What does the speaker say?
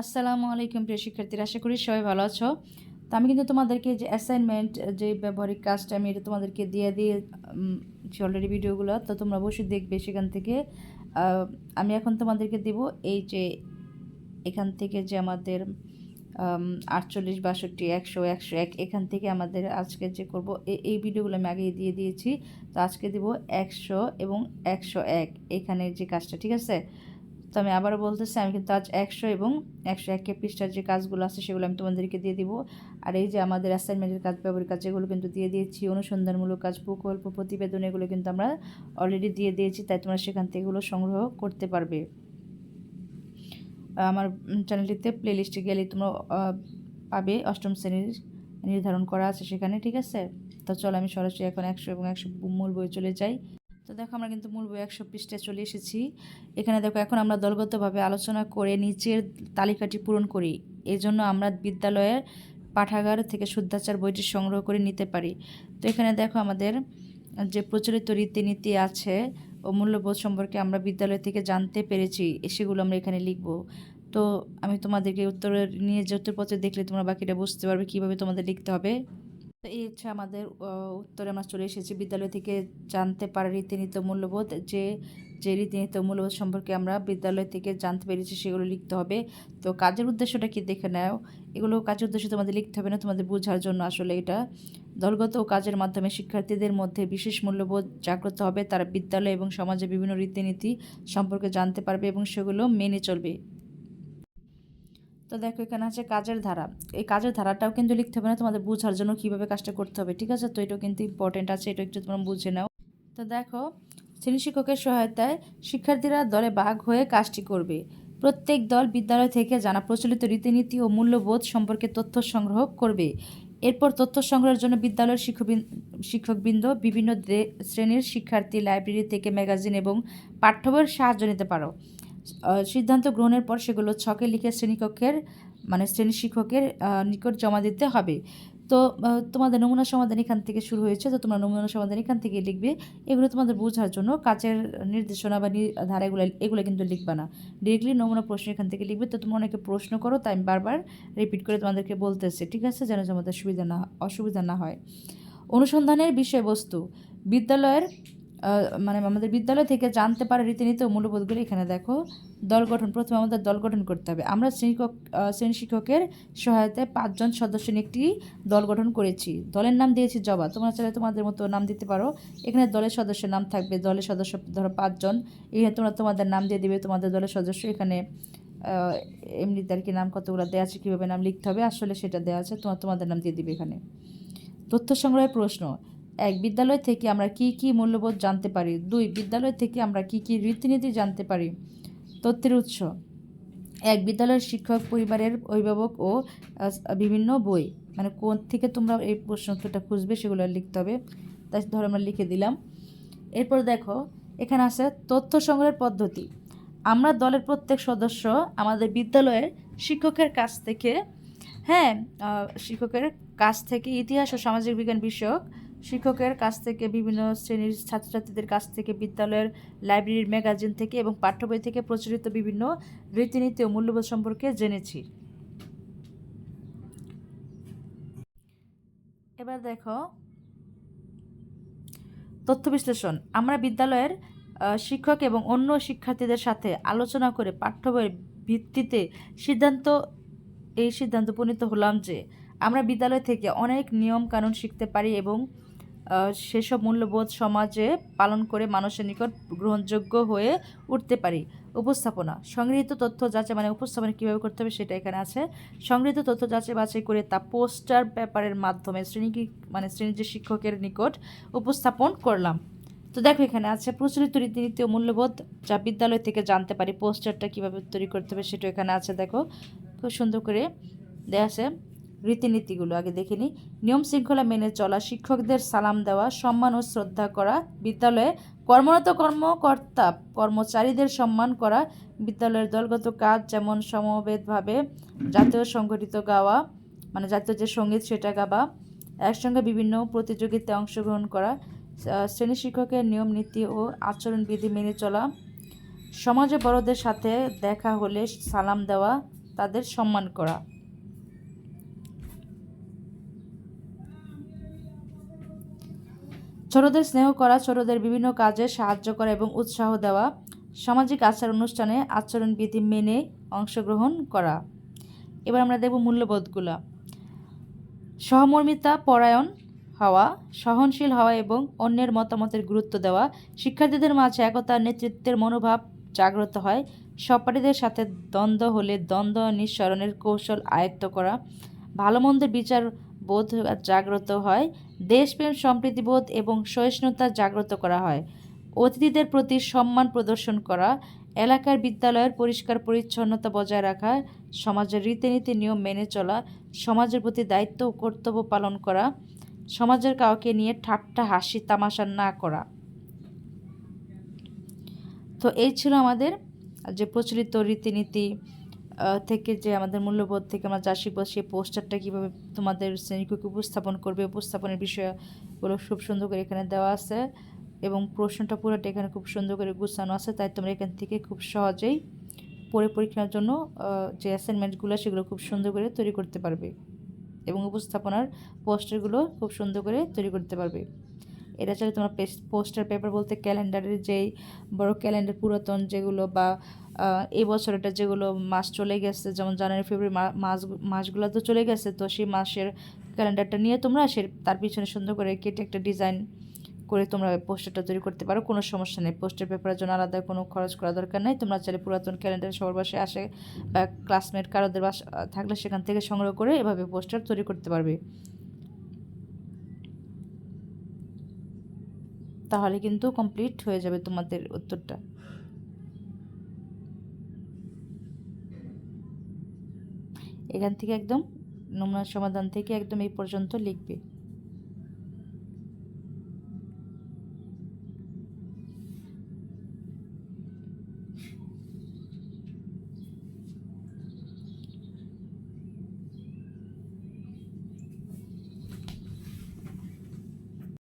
আসসালামু আলাইকুম, প্রিয় শিক্ষার্থীরা। আশা করি সবাই ভালো আছো। তো আমি কিন্তু তোমাদেরকে যে অ্যাসাইনমেন্ট যে ব্যবহারিক কাজটা আমি এটা তোমাদেরকে দিয়ে দিয়ে অলরেডি ভিডিওগুলো তো তোমরা অবশ্যই দেখবে সেখান থেকে। আমি এখন তোমাদেরকে দেব এই যে এখান থেকে যে আমাদের আটচল্লিশ, বাষট্টি, একশো একশো এক, এখান থেকে আমাদের আজকে যে করব এই- ভিডিওগুলো আমি আগে দিয়ে দিয়েছি। তো আজকে দেব একশো এবং একশো এক, এখানে যে কাজটা, ঠিক আছে? তো আমি আবারও বলতেছি, আমি কিন্তু আজ একশো এবং একশো একে পৃষ্ঠার যে কাজগুলো আছে, সেগুলো আমি তোমাদেরকে দিয়ে দিব। আর এই যে আমাদের অ্যাসাইনমেন্টের কাজ, ব্যবহারিক কাজ, যেগুলো কিন্তু দিয়ে দিয়েছি, অনুসন্ধানমূলক কাজ প্রকল্প প্রতিবেদন, এগুলো কিন্তু আমরা অলরেডি দিয়ে দিয়েছি, তাই তোমরা সেখান থেকে এগুলো সংগ্রহ করতে পারবে। আমার চ্যানেলটিতে প্লেলিস্টে গেলে তোমরা পাবে, অষ্টম শ্রেণির নির্ধারণ করা আছে সেখানে, ঠিক আছে? তো চলো আমি সরাসরি এখন একশো এবং একশো মূল বই চলে যাই। তো দেখো আমরা কিন্তু মূল বই একশো পৃষ্ঠায় চলে এসেছি। এখানে দেখো এখন আমরা দলগতভাবে আলোচনা করে নিচের তালিকাটি পূরণ করি। এই জন্য আমরা বিদ্যালয়ের পাঠাগার থেকে শুদ্ধাচার বইটি সংগ্রহ করে নিতে পারি। তো এখানে দেখো আমাদের যে প্রচলিত রীতিনীতি আছে ও মূল্যবোধ সম্পর্কে আমরা বিদ্যালয় থেকে জানতে পেরেছি সেগুলো আমরা এখানে লিখব। তো আমি তোমাদেরকে উত্তরের নিয়ে যে উত্তরপত্র দেখলে তোমরা বাকিটা বুঝতে পারবে কীভাবে তোমাদের লিখতে হবে। তো এই হচ্ছে আমাদের উত্তরে আমরা চলে এসেছি বিদ্যালয় থেকে জানতে পারা রীতিনীতি মূল্যবোধ। যে যে রীতিনীতি মূল্যবোধ সম্পর্কে আমরা বিদ্যালয় থেকে জানতে পেরেছি সেগুলো লিখতে হবে। তো কাজের উদ্দেশ্যটা কি দেখে নাও। এগুলো কাজের উদ্দেশ্য তোমাদের লিখতে হবে না, তোমাদের বোঝার জন্য আসলে এটা। দলগত কাজের মাধ্যমে শিক্ষার্থীদের মধ্যে বিশেষ মূল্যবোধ জাগ্রত হবে। তারা বিদ্যালয় এবং সমাজে বিভিন্ন রীতিনীতি সম্পর্কে জানতে পারবে এবং সেগুলো মেনে চলবে। তো দেখো, এখানে আছে কাজের ধারা। এই কাজের ধারাটাও কিন্তু লিখতে হবে না, তোমাদের বোঝার জন্য কীভাবে কাজটা করতে হবে, ঠিক আছে? তো এটাও কিন্তু ইম্পর্টেন্ট আছে, এটা একটু তোমরা বুঝে নাও। তো দেখো, শ্রেণি শিক্ষকের সহায়তায় শিক্ষার্থীরা দলে ভাগ হয়ে কাজটি করবে। প্রত্যেক দল বিদ্যালয় থেকে জানা প্রচলিত রীতিনীতি ও মূল্যবোধ সম্পর্কে তথ্য সংগ্রহ করবে। এরপর তথ্য সংগ্রহের জন্য বিদ্যালয়ের শিক্ষকবৃন্দ শিক্ষকবৃন্দ বিভিন্ন শ্রেণির শিক্ষার্থী লাইব্রেরি থেকে ম্যাগাজিন এবং পাঠ্য বইয়ের সাহায্য নিতে পারো। সিদ্ধান্ত গ্রহণের পর সেগুলো ছকে লিখে শ্রেণীকক্ষের মানে শ্রেণি শিক্ষকের নিকট জমা দিতে হবে। তো তোমাদের নমুনা সমাধান এখান থেকে শুরু হয়েছে। তো তোমরা নমুনা সমাধান এখান থেকে লিখবে। এগুলো তোমাদের বোঝার জন্য কাজের নির্দেশনা বা ধারা এগুলো এগুলো কিন্তু লিখবে না। ডিরেক্টলি নমুনা প্রশ্ন এখান থেকে লিখবে। তো তোমরা অনেকে প্রশ্ন করো, তাই আমি বারবার রিপিট করে তোমাদেরকে বলতেছি। ঠিক আছে? যেন তোমাদের সুবিধা না, অসুবিধা না হয়। অনুসন্ধানের বিষয়বস্তু। বিদ্যালয়ের মানে আমাদের বিদ্যালয় থেকে জানতে পারে রীতিনীতি ও মূল্যবোধগুলি এখানে দেখো। দল গঠন, প্রথমে আমাদের দল গঠন করতে হবে। আমরা শ্রেণীকক শ্রেণি শিক্ষকের সহায়তায় পাঁচজন সদস্য নিয়ে একটি দল গঠন করেছি। দলের নাম দিয়েছি জবা। তোমরা চাইলে তোমাদের মতো নাম দিতে পারো। এখানে দলের সদস্যের নাম থাকবে। দলের সদস্য, ধরো পাঁচজন। এখানে তোমরা তোমাদের নাম দিয়ে দিবে। তোমাদের দলের সদস্য এখানে এমনিতে আর কি নাম কতগুলো দেওয়া আছে, কীভাবে নাম লিখতে হবে, আসলে সেটা দেওয়া আছে। তোমার, তোমাদের নাম দিয়ে দিবে এখানে। তথ্য সংগ্রহের প্রশ্ন। এক বিদ্যালয় থেকে আমরা কি কি মূল্যবোধ জানতে পারি? দুই, বিদ্যালয় থেকে আমরা কি কি রীতিনীতি জানতে পারি? তথ্যের উৎস। এক, বিদ্যালয়ের শিক্ষক, পরিবারের অভিভাবক ও বিভিন্ন বই। মানে কোন থেকে তোমরা এই প্রশ্ন উত্তরটা খুঁজবে সেগুলো লিখতে হবে। তাই ধরো আমরা লিখে দিলাম। এরপর দেখো, এখানে আছে তথ্য সংগ্রহের পদ্ধতি। আমরা দলের প্রত্যেক সদস্য আমাদের বিদ্যালয়ের শিক্ষকের কাছ থেকে হ্যাঁ শিক্ষকের কাছ থেকে ইতিহাস ও সামাজিক বিজ্ঞান বিষয়ক শিক্ষকের কাছ থেকে, বিভিন্ন শ্রেণির ছাত্রছাত্রীদের কাছ থেকে, বিদ্যালয়ের লাইব্রেরির ম্যাগাজিন থেকে এবং পাঠ্য বই থেকে প্রচলিত বিভিন্ন রীতিনীতি ও মূল্যবোধ সম্পর্কে জেনেছি। এবার দেখো, তথ্য বিশ্লেষণ। আমরা বিদ্যালয়ের শিক্ষক এবং অন্য শিক্ষার্থীদের সাথে আলোচনা করে পাঠ্য বইয়ের ভিত্তিতে সিদ্ধান্ত, এই সিদ্ধান্ত উপনীত হলাম যে, আমরা বিদ্যালয় থেকে অনেক নিয়ম কানুন শিখতে পারি এবং সেসব মূল্যবোধ সমাজে পালন করে মানুষের নিকট গ্রহণযোগ্য হয়ে উঠতে পারি। উপস্থাপনা। সংগৃহীত তথ্য যাচাই মানে উপস্থাপনা কীভাবে করতে হবে সেটা এখানে আছে। সংগৃহীত তথ্য যাচাই বাছাই করে তা পোস্টার পেপারের মাধ্যমে শ্রেণি মানে শ্রেণির যে শিক্ষকের নিকট উপস্থাপন করলাম। তো দেখো এখানে আছে, প্রচলিত রীতিনীতি ও মূল্যবোধ যা বিদ্যালয় থেকে জানতে পারি। পোস্টারটা কীভাবে তৈরি করতে হবে সেটা এখানে আছে, দেখো। খুব সুন্দর করে দেওয়া আছে। রীতিনীতিগুলো। আগে দেখে নিই। নিয়ম শৃঙ্খলা মেনে চলা, শিক্ষকদের সালাম দেওয়া, সম্মান ও শ্রদ্ধা করা, বিদ্যালয়ে কর্মরত কর্মকর্তা, কর্মচারীদের সম্মান করা, বিদ্যালয়ের দলগত কাজ যেমন সমবেতভাবে জাতীয় সংগঠিত গাওয়া মানে জাতীয় যে সংগীত সেটা গাওয়া, একসঙ্গে বিভিন্ন প্রতিযোগিতায় অংশগ্রহণ করা শ্রেণি শিক্ষকের নিয়ম নীতি ও আচরণবিধি মেনে চলা, সমাজে বড়দের সাথে দেখা হলে সালাম দেওয়া, তাদের সম্মান করা। ছোটদের স্নেহ করা, ছোটদের বিভিন্ন কাজে সাহায্য করা এবং উৎসাহ দেওয়া সামাজিক আচার অনুষ্ঠানে আচরণবিধি মেনে অংশগ্রহণ করা। এবার আমরা দেখব মূল্যবোধগুলো। সহমর্মিতা, পরায়ণ হওয়া, সহনশীল হওয়া এবং অন্যের মতামতের গুরুত্ব দেওয়া। শিক্ষার্থীদের মাঝে একতার নেতৃত্বের মনোভাব জাগ্রত হয়। সহপাঠীদের সাথে দ্বন্দ্ব হলে দ্বন্দ্ব নিঃসরণের কৌশল আয়ত্ত করা। ভালো মন্দের বিচার বোধ জাগ্রত হয়, দেশপ্রেম সম্প্রীতিবোধ এবং সহিষ্ণুতা জাগ্রত করা হয়। অতিথিদের প্রতি সম্মান প্রদর্শন করা, এলাকার বিদ্যালয়ের পরিষ্কার পরিচ্ছন্নতা বজায় রাখা, সমাজের রীতিনীতি নিয়ম মেনে চলা, সমাজের প্রতি দায়িত্ব ও কর্তব্য পালন করা, সমাজের কাউকে নিয়ে ঠাট্টা, হাসি, তামাশা না করা। তো এই ছিল আমাদের যে প্রচলিত রীতিনীতি থেকে যে আমাদের মূল্যবোধ থেকে আমরা যা শিখব, সেই পোস্টারটা কীভাবে তোমাদের শ্রেণীকক্ষে উপস্থাপন করবে, উপস্থাপনের বিষয়গুলো খুব সুন্দর করে এখানে দেওয়া আছে এবং প্রশ্নটা পুরোটা এখানে খুব সুন্দর করে গুছানো আছে, তাই তোমরা এখান থেকে খুব সহজেই পরে পরীক্ষার জন্য যে অ্যাসাইনমেন্টগুলো সেগুলো খুব সুন্দর করে তৈরি করতে পারবে এবং উপস্থাপনার পোস্টারগুলো খুব সুন্দর করে তৈরি করতে পারবে। এটা চাইলে তোমার পোস্টার পেপার বলতে ক্যালেন্ডারের যেই বড় ক্যালেন্ডার পুরাতন যেগুলো বা এই বছর এটা যেগুলো মাস চলে গেছে, যেমন জানুয়ারি, ফেব্রুয়ারি মাস, মাসগুলো তো চলে গেছে, তো সেই মাসের ক্যালেন্ডারটা নিয়ে তোমরা সে, তার পিছনে সুন্দর করে কেটে একটা ডিজাইন করে তোমরা পোস্টারটা তৈরি করতে পারো, কোনো সমস্যা নেই। পোস্টার পেপারের জন্য আলাদা কোনো খরচ করা দরকার নেই। তোমরা চাইলে পুরাতন ক্যালেন্ডার সবার বাসায় আসে বা ক্লাসমেট কারোদের বাসা, থাকলে সেখান থেকে সংগ্রহ করে এভাবে পোস্টার তৈরি করতে পারবে। তাহলে কিন্তু কমপ্লিট হয়ে যাবে তোমাদের উত্তরটা। এখান থেকে একদম নমুনা সমাধান থেকে একদম এই পর্যন্ত লিখবে।